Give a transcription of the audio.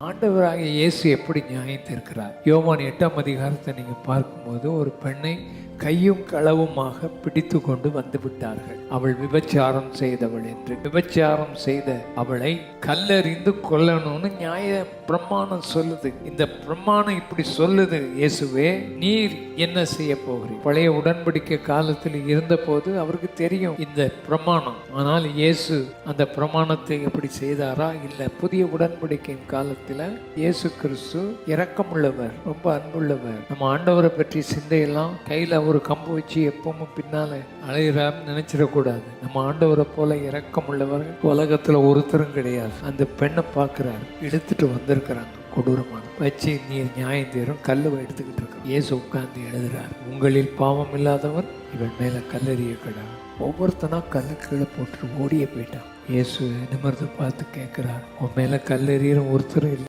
ஆண்டவராகிய இயேசு எப்படி நியாயத்திருக்கிறார்? யோவான் எட்டாம் அதிகாரத்தை நீங்கள் பார்க்கும்போது ஒரு பெண்ணை கையும் களவுமாக பிடித்து கொண்டு வந்து விட்டார்கள். அவள் விபச்சாரம் செய்தவள் என்று. விபச்சாரம் செய்த அவளை கல்லறிந்து கொல்லணும்னு நியாய பிரமாணம் சொல்லுது. இந்த பிரமாணம் இப்படி சொல்லுது இயேசுவே நீர் என்ன செய்ய போகிறீர்? பழைய உடன்படிக்கை காலத்தில் இருந்தபோது அவருக்கு தெரியும் இந்த பிரமாணம். ஆனால் இயேசு அந்த பிரமாணத்தை எப்படி செய்தாரா? இல்லை புதிய உடன்படிக்கையின் காலத்தில் இயேசு கிறிஸ்து இரக்கமுள்ளவர் ரொம்ப அன்புள்ளவர். நம்ம ஆண்டவரை பற்றி சிந்தையெல்லாம் கையில் ஒரு கம்பு வச்சு எப்பவும் பின்னால அலையிறான்னு நினைச்சிடக்கூடாது. நம்ம ஆண்டவரை போல இரக்கமுள்ளவர் உலகத்தில் ஒருத்தரும் கிடையாது. அந்த பெண்ணை பார்க்குறாரு. எடுத்துட்டு வந்திருக்கிறாங்க கொடூரமான. வச்சு நீ நியாயம் தீரும். கல்லை எடுத்துக்கிட்டு இருக்கான். ஏசு உட்கார்ந்து எழுதுறார். உங்களில் பாவம் இல்லாதவர் இவன் மேல கல்லெறிய கடா. ஒவ்வொருத்தனா கல்லு கீழே போட்டு ஓடியே போயிட்டான். இயேசு நிமிர்ந்து பார்த்து கேட்குறார். உன் மேல கல்லெறியிற ஒருத்தரும் இல்லை.